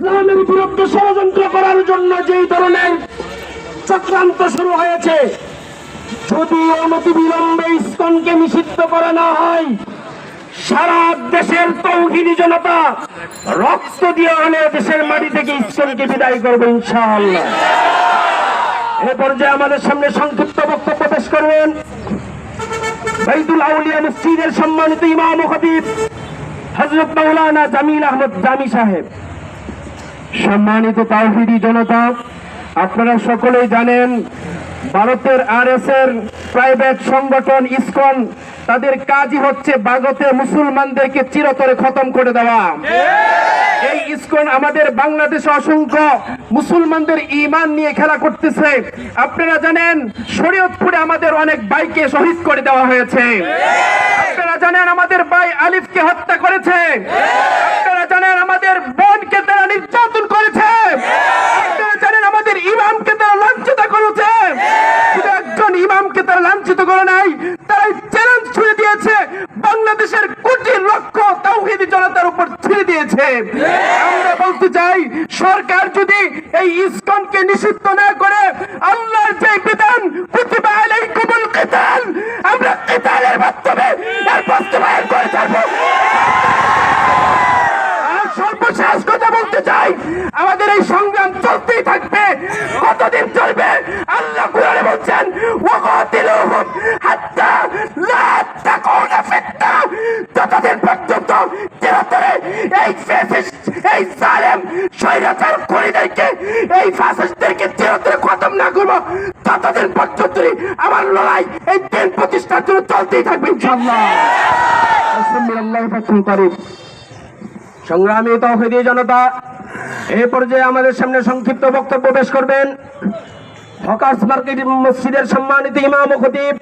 ইসলামের বিরুদ্ধে ষড়যন্ত্র করার জন্য যেই ধরনের চক্রান্ত শুরু হয়েছে, যদি অনতি বিলম্বে ইস্কনকে নিষিদ্ধ করা না হয়, সারা দেশের তৌহিদি জনতা রক্ত দিয়ে হলে দেশের মাটি থেকে ইস্কনকে বিদায় করবে ইনশাআল্লাহ। এ পর্যায়ে আমাদের সামনে সংক্ষিপ্ত বক্তব্য পেশ করবেন বাইদুল আউলিয়া মসজিদের সম্মানিত ইমাম খতিব হজরত মৌলানা জামিল আহমদ জামি সাহেব। সম্মানিত তাওহিদি জনতা, আপনারা সকলেই জানেন ভারতের আর এর প্রাইভেট সংগঠন ইসকন, তাদের কাজই হচ্ছে ভারতে মুসলমানদেরকে চিরতরে খতম করে দেওয়া। এই ইসকন আমাদের বাংলাদেশে অসংখ্য মুসলমানদের ইমান নিয়ে খেলা করতেছে। আপনারা জানেন, শরীয়তপুরে আমাদের অনেক ভাইকে শহীদ করে দেওয়া হয়েছে। আপনারা জানেন, আমাদের ভাই আলিফকে হত্যা করেছে। আপনারা জানেন, আমাদের বোনকে তারা নির্যাতন করেছে আপনারা জানেন আমাদের ইমামকে তারা লাঞ্ছিত করেছে শুধু একজন লাঞ্ছিত করে নাই। তারাই চ্যালেঞ্জ ছুড়ে দিয়েছে। বাংলাদেশের কোটি লক্ষ তাওহিদি জনতার উপর ছেড়ে দিয়েছে। আমরা বলতে চাই, সরকার যদি এই ইসকনকে নিষিদ্ধ না করে আল্লাহর যে বিধান, কুতিবা আলাইকুমুল কিতাল, আমরা কিতালের মাধ্যমে এর বাস্তবায়ন করে থাকব আর সর্বশেষ কথা বলতে চাই আমাদের এই সংগ্রাম চলতেই থাকবে কতদিন চলবে আল্লাহ কুরআনে বলছেন ওয়াকাতিলুহুম হাত্তা লা তাকুনা ফিতনা পর্যন্ত এই এই জালেম স্বৈরাচার খুনিদেরকে এই খতম না করব। ততদিন পর্যন্ত আমার লড়াই, এই প্রতিষ্ঠার জন্য চলতেই থাকবে করিম সংগ্রামী তৌহিদি জনতা এই পর্যায়ে আমাদের সামনে সংক্ষিপ্ত বক্তব্য পেশ করবেন হকার্স মার্কেট মসজিদের সম্মানিত ইমাম খতিব,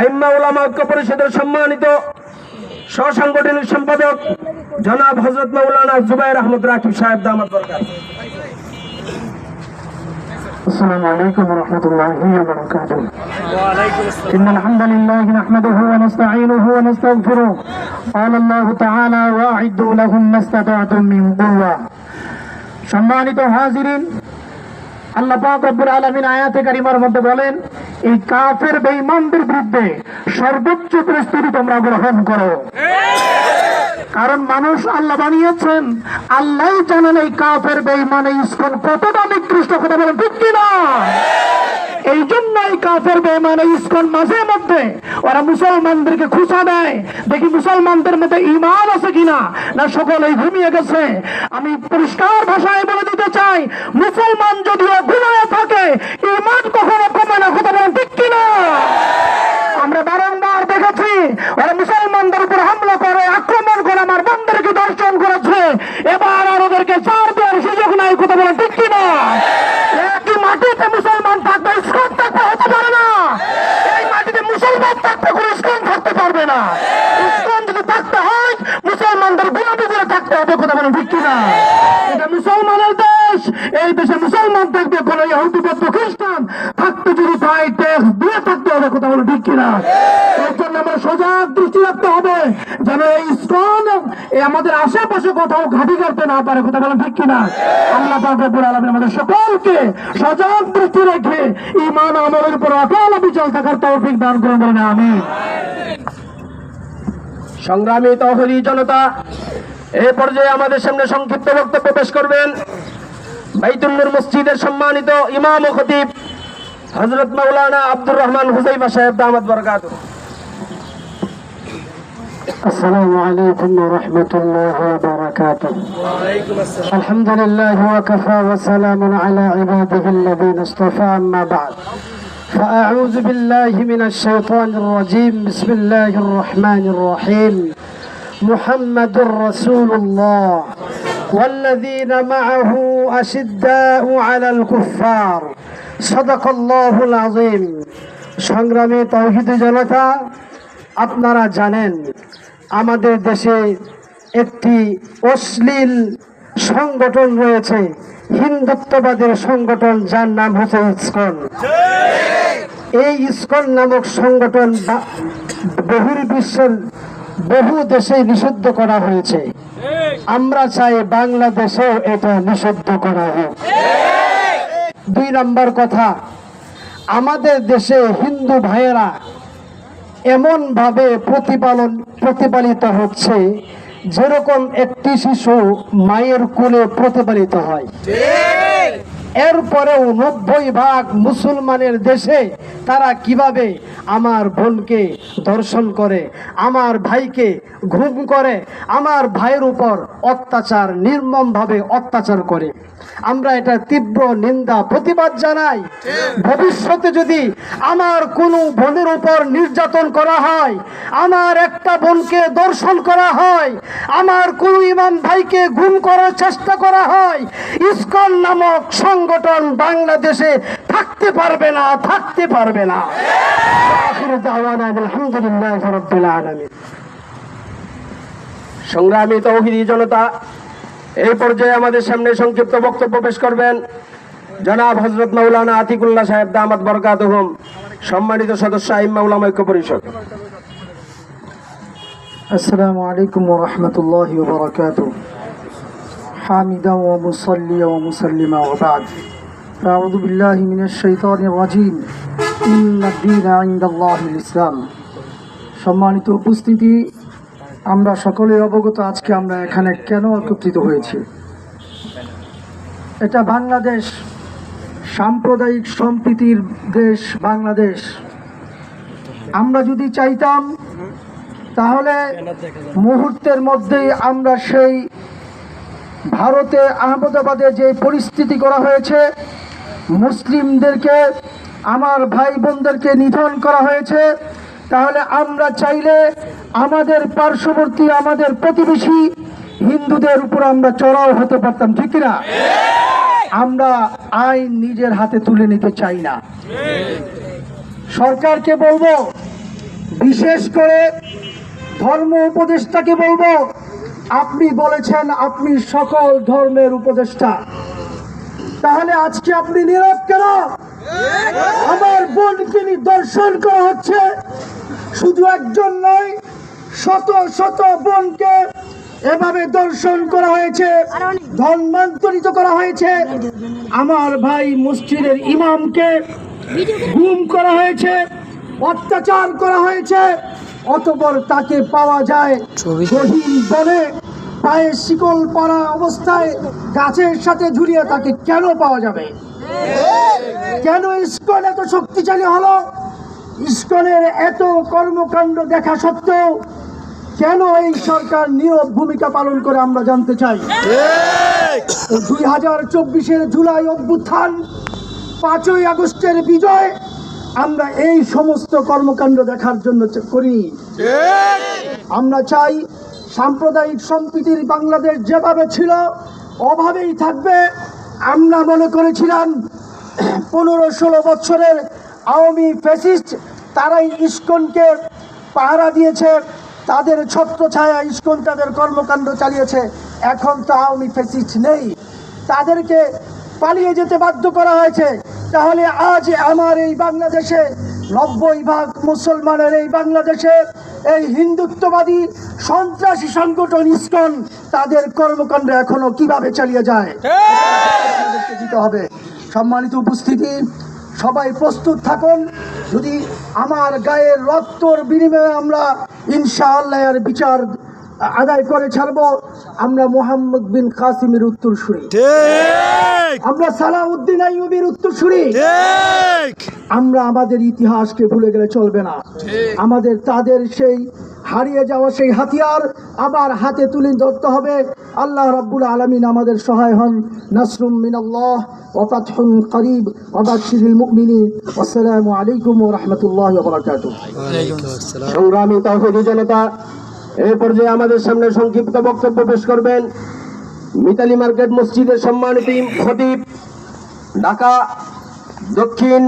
আইম্মা উলামা ঐক্য পরিষদের সম্মানিত সহসাংগঠনিক সম্পাদক জনাব হজরত মৌলানা জুবাইর আহমদ রাকিব সাহেব দামাত বরকাত السلام عليكم ورحمة الله وبركاته إن الحمد لله نحمده ونستعينه ونستغفره قال الله تعالى وأعدوا لهم ما استطعتم من قوة সম্মানিত হাজিরিন আল্লাহ পাক রব্বুল আলামিন আয়াতে কারিমার মধ্যে বলেন এই কাফের বেঈমানদের বিরুদ্ধে সর্বোচ্চ প্রস্তুতি তোমরা গ্রহণ করো। কারণ মানুষ আল্লাহ বানিয়েছেন। আল্লাহ জানেন এই কাফের বেঈমান ইসকন কতটা নিকৃষ্ট, কথা বলেন ঠিক কিনা? এই জন্য এই কাফের বেঈমান এই ইসকন মাঝে মধ্যে ওরা মুসলমানদেরকে খুশা দেয়। দেখি মুসলমানদের মধ্যে ইমান আছে কিনা? না সকলেই ঘুমিয়ে গেছে। আমি পরিষ্কার ভাষায় বলে দিতে চাই, মুসলমান যদিও ঘুমিয়ে থাকে ইমান কখনো কমে না, কথা বলেন ঠিক কিনা? আমরা বারংবার দেখেছি, ওরা মুসলমানদের উপর হামলা করে, আক্রমণ করে, আমার বন্ধুদেরকে দর্শন করেছে। এবার আর ওদেরকে চার দেওয়ার সুযোগ নাই কথা বলে ঠিক কিনা একই মাটিতে মুসলমান থাকবে ইসলাম থাকতে হতে পারে না এই মাটিতে মুসলমান থাকতে কোনো ইসলাম থাকতে পারবে না ইসলাম যদি থাকতে হয় মুসলমানদের গোলাপি করে থাকতে হবে কথা বলেন ঠিক কিনা এটা মুসলমানের দেশ এই দেশে মুসলমান থাকবে, কোন ইহুদি, বৌদ্ধ, খ্রিস্টান থাকতে যদি তাই ট্যাক্স দিয়ে থাকতে হবে, কথা বলে ঠিক কিনা? এর জন্য আমরা সজাগ দৃষ্টি রাখতে হবে, যেন এই ইসকন আমাদের আশেপাশে কোথাও ঘাটি করতে না পারে, কথা বলেন ঠিক কিনা? আল্লাহ পাক রব্বুল আলামিন আমাদের সকলকে সজাগ দৃষ্টি রেখে ইমান আমলের উপর অকাল বিচল থাকার তৌফিক দান করুন, বলেন আমি সংগ্রামী তহরি জনতা এই পর্যায়ে আমাদের সামনে সংক্ষিপ্ত বক্তব্য পেশ করবেন বাইতুল্নুর মসজিদের সম্মানিত ইমাম ও খতিব হজরত মাওলানা আব্দুর রহমান হুসাইফা সাহেব দামাত বরকাত السلام عليكم ورحمة الله وبركاته الحمد لله وكفى وسلام على عباده الذين اصطفى أما بعد فأعوذ بالله من الشيطان الرجيم بسم الله الرحمن الرحيم محمد رسول الله والذين معه أشداء على الكفار صدق الله العظيم সংগ্রামী তৌহিদ জনতা আপনারা জানেন আমাদের দেশে একটি অশ্লীল সংগঠন রয়েছে হিন্দুত্ববাদের সংগঠন যার নাম হচ্ছে ইসকন এই ইসকন নামক সংগঠন বা- বহির্বিশ্বের বহু দেশে নিষিদ্ধ করা হয়েছে। আমরা চাই বাংলাদেশেও এটা নিষিদ্ধ করা হোক। দুই নম্বর কথা, আমাদের দেশে হিন্দু ভাইয়েরা এমন ভাবে প্রতিপালন, প্রতিপালিত হচ্ছে যেরকম একটি শিশু মায়ের কোলে প্রতিপালিত হয়। এরপরেও নব্বই ভাগ মুসলমানের দেশে তারা কীভাবে আমার বোনকে দর্শন করে, আমার ভাইকে ঘুম করে, আমার ভাইয়ের উপর অত্যাচার, নির্মমভাবে অত্যাচার করে? আমরা এটা তীব্র নিন্দা, প্রতিবাদ জানাই। ভবিষ্যতে যদি আমার কোনো বোনের উপর নির্যাতন করা হয়, আমার একটা বোনকে দর্শন করা হয়, আমার কোনো ইমাম ভাইকে গুম করার চেষ্টা করা হয়, ইসকন নামক সংগঠন বাংলাদেশে থাকতে পারবে না, থাকতে পারবে না। সংগ্রামী তৌহিদি জনতা এই পর্যায়ে আমাদের সামনে সংক্ষিপ্ত বক্তব্য পেশ করবেন জনাব হজরত মৌলানা আতিকুল্লাহ সাহেব দামাত বরকাত সম্মানিত সদস্য আইম্মা উলামা ঐক্য পরিষদ السلام عليكم ورحمة الله وبركاته حامدا ومصليا ومسلما وبعد أعوذ بالله من الشيطان الرجيم إن الدين عند الله الإسلام সম্মানিত উপস্থিতি আমরা সকলে অবগত আজকে আমরা এখানে কেন একত্রিত হয়েছি। এটা বাংলাদেশ সাম্প্রদায়িক সম্প্রীতির দেশ বাংলাদেশ। আমরা যদি চাইতাম, তাহলে মুহূর্তের মধ্যেই আমরা সেই ভারতে আহমেদাবাদে যে পরিস্থিতি করা হয়েছে, মুসলিমদেরকে, আমার ভাই বোনদেরকে নিধন করা হয়েছে, তাহলে আমরা চাইলে আমাদের পার্শ্ববর্তী আমাদের প্রতিবেশী হিন্দুদের উপর আমরা চড়াও হতে পারতাম, ঠিক না আমরা আইন নিজের হাতে তুলে নিতে চাই না। সরকারকে বলব, বিশেষ করে ধর্ম উপদেষ্টাকে বলব, আপনি বলেছেন আপনি সকল ধর্মের উপদেষ্টা। তাহলে আজকে আপনি নীরব কেন? আমার বোনকে দর্শন করা হচ্ছে, শুধু একজন নয় শত শত বোনকে এভাবে দর্শন করা হয়েছে ধর্মান্তরিত করা হয়েছে। আমার ভাই মসজিদের ইমামকে গুম করা হয়েছে অত্যাচার করা হয়েছে অতপর তাকে পাওয়া যায় গহীন বনে পায়ে শিকল পরা অবস্থায় গাছের সাথে ঝুলিয়ে তাকে কেন পাওয়া যাবে? কেন ইস্কন এত শক্তিশালী হলো? ইস্কনের এত কর্মকাণ্ড দেখা সত্ত্বেও কেন এই সরকার নীরব ভূমিকা পালন করে আমরা জানতে চাই? দুই হাজার চব্বিশের জুলাই অভ্যুত্থান পাঁচই আগস্টের বিজয় আমরা এই সমস্ত কর্মকাণ্ড দেখার জন্য করি আমরা চাই সাম্প্রদায়িক সম্প্রীতির বাংলাদেশ যেভাবে ছিল অভাবেই থাকবে। আমরা মনে করেছিলাম পনেরো ষোলো বছরের আওয়ামী ফ্যাসিস্ট তারাই ইস্কনকে পাহারা দিয়েছে। তাদের ছত্র ছায়া ইস্কন তাদের কর্মকাণ্ড চালিয়েছে। এখন তো আওয়ামী ফ্যাসিস্ট নেই। তাদেরকে পালিয়ে যেতে বাধ্য করা হয়েছে। তাহলে আজ আমার এই বাংলাদেশে নব্বই ভাগ মুসলমানের এই বাংলাদেশে এই হিন্দুত্ববাদী সন্ত্রাসী সংগঠন ইস্কন তাদের কর্মকাণ্ড এখনও কীভাবে চালিয়ে যায়? দিতে হবে। সম্মানিত উপস্থিতি সবাই প্রস্তুত থাকুন। যদি আমার গায়ের রক্তর বিনিময়ে আমরা ইনশাআল্লাহ এর বিচার আদায় করে ছাড়বো আমরা মোহাম্মদ বিন কাসিমের উত্তরসূরি। আমরা সালাউদ্দিন আইয়ুবের উত্তরসূরি। আমরা আমাদের ইতিহাসকে ভুলে গেলে চলবে না। আমাদের তাদের সেই হারিয়ে যাওয়া সেই হাতিয়ার আবার হাতে তুলে ধরতে হবে। আল্লাহ রাব্বুল আলামিন আমাদের সহায় হন। নাসরুম মিনাল্লাহ ওয়া ফাতহুন করিব। ওয়া বাশশিরিল মুমিনিন। আসসালামু আলাইকুম ওয়া রাহমাতুল্লাহি ওয়া বারাকাতুহু। সংগ্রামী তৌহিদি জনতা এই পর্যায়ে আমাদের সামনে সংক্ষিপ্ত বক্তব্য পেশ করবেন মিতালি মার্কেট মসজিদের সম্মানিত খতিব ঢাকা দক্ষিণ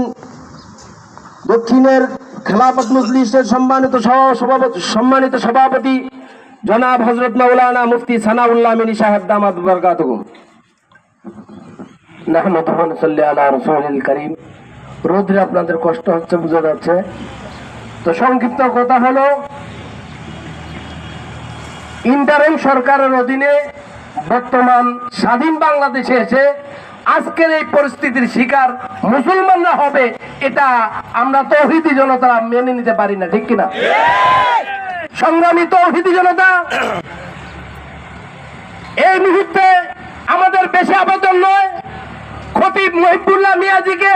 দক্ষিণের খেলাফত মজলিসের সম্মানিত সভাপতি সম্মানিত সভাপতি জনাব হজরত মাওলানা মুফতি সানাউল্লাহ মিনি সাহেব দামাত রাসূলিল কারীম। রোদ্রে আপনাদের কষ্ট হচ্ছে, বোঝা যাচ্ছে। তো সংক্ষিপ্ত কথা হলো, ইন্টারিম সরকারের অধীনে বর্তমান স্বাধীন বাংলাদেশে এসে আজকের এই পরিস্থিতির শিকার মুসলমানরা হবে এটা আমরা তৌহিদি জনতা মেনে নিতে পারি না, ঠিক কিনা? সংগ্রামী তৌহিদি জনতা, এই মুহূর্তে আমাদের বেশি আবেদন নয়, খতিব মহিবুল্লাহ মিয়াজিকে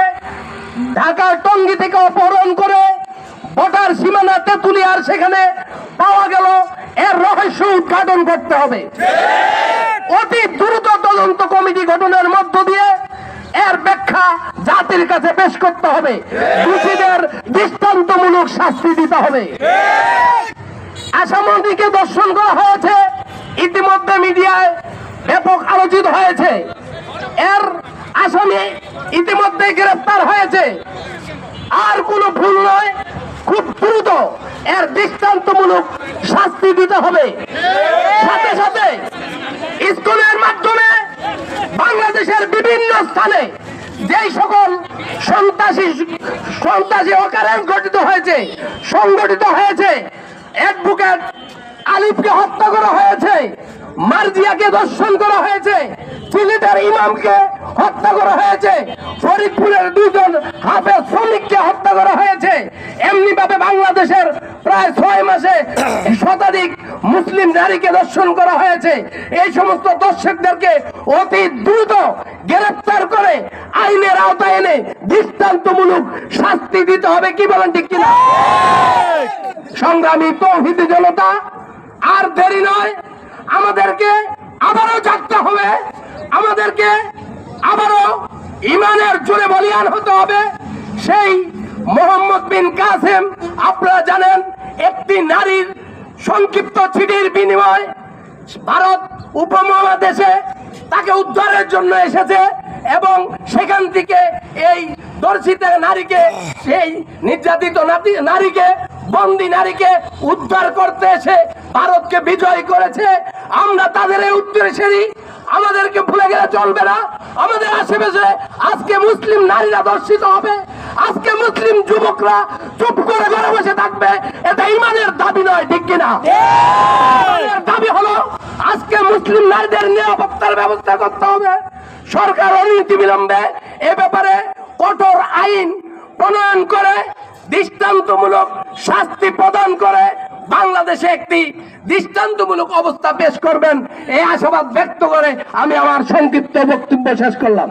ঢাকার টঙ্গি থেকে অপহরণ করে বটার সীমানা তেতুলিয়ার সেখানে পাওয়া গেল, এর রহস্য উদ্ঘাটন করতে হবে। অতি দ্রুত তদন্ত কমিটি গঠনের মধ্য দিয়ে এর ব্যাখ্যা জাতির কাছে পেশ করতে হবে। দোষীদের দৃষ্টান্তমূলক শাস্তি দিতে হবে। আসামন্দিকে দর্শন করা হয়েছে। ইতিমধ্যে মিডিয়ায় ব্যাপক আলোচিত হয়েছে। এর আসামি ইতিমধ্যে গ্রেফতার হয়েছে। আর কোনো ভুল নয়, খুব দ্রুত এর দৃষ্টান্তমূলক শাস্তি দিতে হবে। সাথে সাথে স্কুলের মাধ্যমে বাংলাদেশের বিভিন্ন স্থানে যে সকল সন্ত্রাসী সন্ত্রাসী অকারেন্স গঠিত হয়েছে, সংগঠিত হয়েছে অ্যাডভোকেট আলিফকে হত্যা করা হয়েছে মার্জিয়াকে দর্শন করা হয়েছে সিলেটের ইমামকে হত্যা করা হয়েছে, ফরিদপুরের দুজন হাফেজ শ্রমিককে হত্যা করা হয়েছে। এমনি ভাবে বাংলাদেশের প্রায় ছয় মাসে শতাধিক মুসলিম নারীকে দর্শন করা হয়েছে। এই সমস্ত দর্শকদেরকে অতি দ্রুত গ্রেফতার করে আইনের আওতায় এনে দৃষ্টান্তমূলক শাস্তি দিতে হবে কি বলেন ঠিক কিনা? সংগ্রামী তৌহিদি জনতা, আর দেরি নয় আমাদেরকে আবারও জাগতে হবে। আমাদেরকে আবারও ইমানের জোরে বলিয়ান হতে হবে। সেই মোহাম্মদ বিন কাসেম, আপনারা জানেন, একটি নারীর সংক্ষিপ্ত চিঠির বিনিময় ভারত উপমহাদেশে তাকে উদ্ধারের জন্য এসেছে এবং সেখান থেকে এই দর্শিত নারীকে, সেই নির্যাতিত নারীকে বন্দি নারীকে উদ্ধার করতে এসে ভারতকে বিজয় করেছে। আমরা তাদের এই উত্তরেশ্বরী আমাদেরকে ভুলে গেলে চলবে না। আমাদের আশেপাশে আজকে মুসলিম নারীরা দর্শিত হবে। আজকে মুসলিম যুবকরা চুপ করে ঘরে বসে থাকবে। এটা ইমানের দাবি নয়, ঠিক কিনা? দাবি হলো, আজকে মুসলিম নারীদের নিরাপত্তার ব্যবস্থা করতে হবে। সরকার অনীতি বিলম্বে এ ব্যাপারে কঠোর আইন প্রণয়ন করে দৃষ্টান্তমূলক শাস্তি প্রদান করে বাংলাদেশে একটি দৃষ্টান্তমূলক অবস্থা পেশ করবেন এই আশাবাদ ব্যক্ত করে আমি আমার সংক্ষিপ্ত বক্তব্য শেষ করলাম।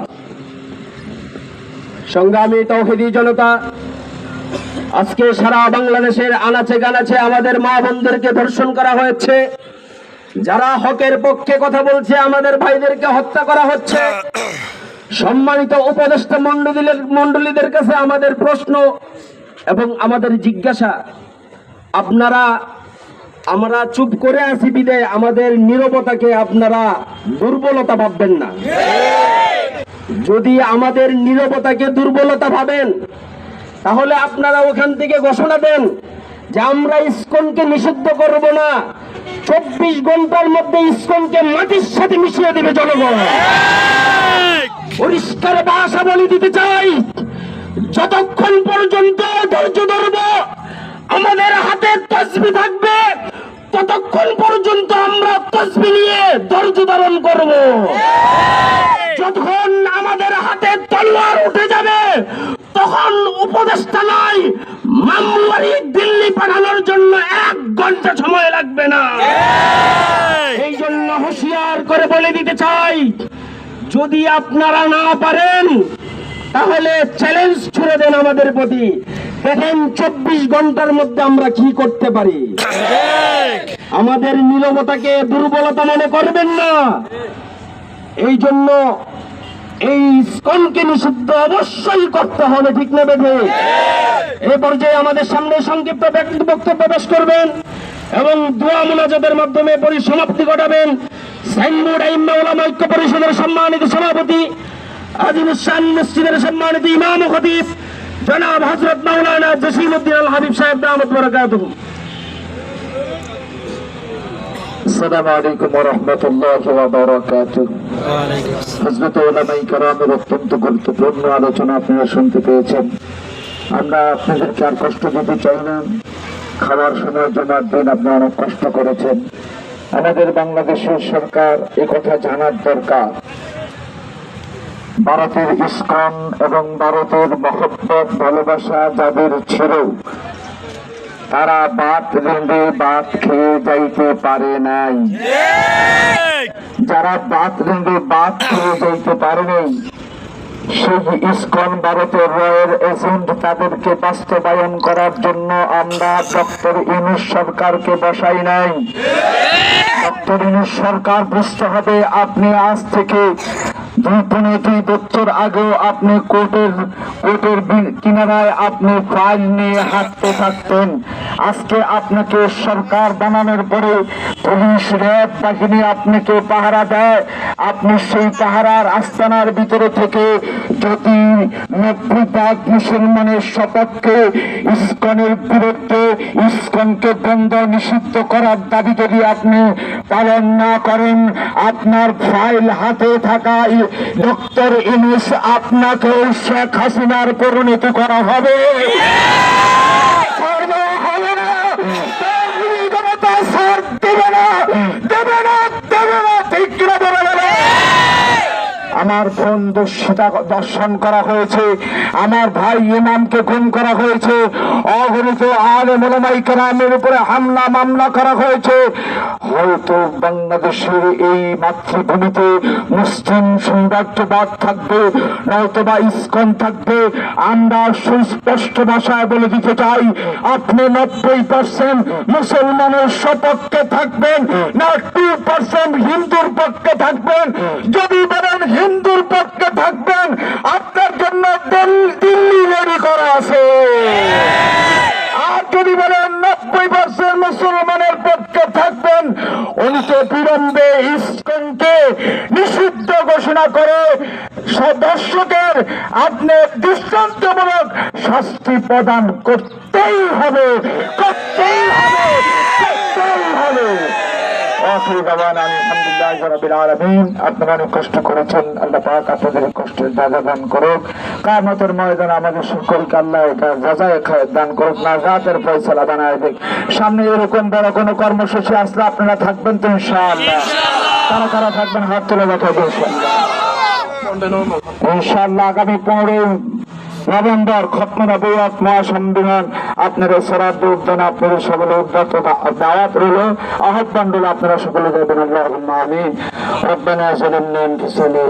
সংগ্রামী তৌহিদি জনতা, আজকে সারা বাংলাদেশের আনাচে গানাচে আমাদের মা বোনদেরকে ধর্ষণ করা হয়েছে। যারা হকের পক্ষে কথা বলছে, আমাদের ভাইদেরকে হত্যা করা হচ্ছে। সম্মানিত উপদেষ্টা মন্ডলীদের মন্ডলীদের কাছে আমাদের প্রশ্ন এবং আমাদের জিজ্ঞাসা আপনারা আমরা চুপ করে আছি বিদায় আমাদের নীরবতাকে আপনারা দুর্বলতা ভাববেন না। যদি আমাদের নীরবতাকে দুর্বলতা ভাবেন তাহলে আপনারা ওখান থেকে ঘোষণা দেন যে আমরা ইস্কনকে নিষিদ্ধ করব না। চব্বিশ ঘণ্টার মধ্যে ইস্কনকে মাটির সাথে মিশিয়ে দেবে জনগণ। পরিষ্কার ভাষা বলে দিতে চাই। যতক্ষণ পর্যন্ত ধৈর্য ধরব, আমাদের হাতে তসবি থাকবে, ততক্ষণ পর্যন্ত আমরা তসবি নিয়ে ধৈর্য ধারণ করব। যখন আমাদের হাতে তলোয়ার উঠে যাবে, তখন উপদেষ্টা নয় মামলারি দিল্লি পাঠানোর জন্য এক ঘণ্টা সময় লাগবে না। এই জন্য হুঁশিয়ার করে বলে দিতে চাই, যদি আপনারা না পারেন তাহলে চ্যালেঞ্জ ছুড়ে দেন আমাদের প্রতি। দেখেন চব্বিশ ঘণ্টার মধ্যে আমরা কি করতে পারি? আমাদের নীরবতাকে দুর্বলতা মনে করবেন না। এই জন্য এই স্কনকে নিষিদ্ধ অবশ্যই করতে হবে, ঠিক না বেঁধে এ পর্যায়ে আমাদের সামনে সংক্ষিপ্ত বক্তব্য পেশ করবেন এবং দোয়া মুনাজাতের মাধ্যমে পরিসমাপ্তি ঘটাবেন। সাইনবোর্ড আইম্মা ওলামা ঐক্য পরিষদের সম্মানিত সভাপতি আজিমুসান মসজিদের সম্মানিত ইমাম ও খতিব জনাব হজরত মাওলানা জসিম উদ্দিন আল হাবিব সাহেব দামত বরাকাতুহু السلام عليكم ورحمة الله وبركاته হজরত ওলামাই কারামের অত্যন্ত গুরুত্বপূর্ণ আলোচনা আপনারা শুনতে পেয়েছেন আমরা আপনাদেরকে আর কষ্ট দিতে চাই না খাবার সময়ের জন্য দিন আপনারা অনেক কষ্ট করেছেন আমাদের বাংলাদেশের সরকার এ কথা জানার দরকার ভারতের ইস্কন এবং ভারতের মহব্বত, ভালোবাসা যাদের ছিল, তারা বাত রেঁধে বাত খেয়ে যাইতে পারে নাই। যারা বাত রেঁধে বাত খেয়ে যাইতে পারে নাই, সেই ইস্কন ভারতের রয়ের এজেন্ট তাদেরকে বাস্তবায়ন করার জন্য আমরা ডক্টর ইউনুস সরকারকে বসাই নাই। ডক্টর ইউনুস সরকার বুঝতে হবে, আপনি আজ থেকে পনেরো দুই বছর আগেও আপনি কোর্টের কোর্টের কিনারায় আপনি ফাইল নিয়ে হাঁটতে থাকতেন। আজকে আপনাকে সরকার বানানোর পরে পুলিশ র্যাব বাহিনী আপনাকে পাহারা দেয়। আপনি সেই পাহারার আস্তানার ভিতরে থেকে যদি মুসলমানের নিষিদ্ধ করার দাবি যদি আপনি পালন না করেন, আপনার ফাইল হাতে থাকা ডক্টর ইনুস আপনাকে শেখ হাসিনার পরিণতি করা হবে ছাড়বে হবে না তৌহিদি জনতা ছাড় দেবে না দেবে না দেবে না ঠিক কিনা দেবে না আমার বোন দর্শিতা দর্শন করা হয়েছে, আমার ভাই ইমামকে খুন করা হয়েছে, অগণিত আলে মোলামাই কেরামের উপরে হামলা, মামলা করা হয়েছে। হয়তো বাংলাদেশের এই মাতৃভূমিতে মুসলিম সাম্রাজ্যবাদ থাকবে, নয়তোবা ইস্কন থাকবে। আমরা সুস্পষ্ট ভাষায় বলে দিতে চাই, আপনি নব্বই পার্সেন্ট মুসলমানের সপক্ষে থাকবেন, না টু পার্সেন্ট হিন্দুর পক্ষে থাকবেন। যদি বলেন হিন্দুর পক্ষে থাকবেন। আপনার জন্য দিল্লি রেডি করা আছে। আর যদি বলেন নব্বই পার্সেন্ট মুসলমানের পক্ষে থাকবেন উনিশে বিলম্বে ইস্কনকে নিষিদ্ধ ঘোষণা করে সদস্যদের আপনি দৃষ্টান্তমূলক শাস্তি প্রদান করতেই হবে করতেই হবে করতেই হবে। কষ্ট করেছেন কষ্টের ময়দান আমাদের সকলকে আল্লাহ খায় দান করুক না সামনে এরকম বড় কোনো কর্মসূচি আসলে আপনারা থাকবেন তো ইনশাআল্লাহ। কারা কারা থাকবেন হাত তুলে ইনশাআল্লাহ। ইনশাআল্লাহ আগামী পনেরোই নভেম্বর খতমনবুয়াত মহাসম্মেলন আপনাদের সরাব উদ্যান আপনাদের সকলে উদ্যাত দাওয়াত রইল। আহ্বান রইল আপনারা সকলে যাবেন আল্লাহ আমিন। আনফুসানা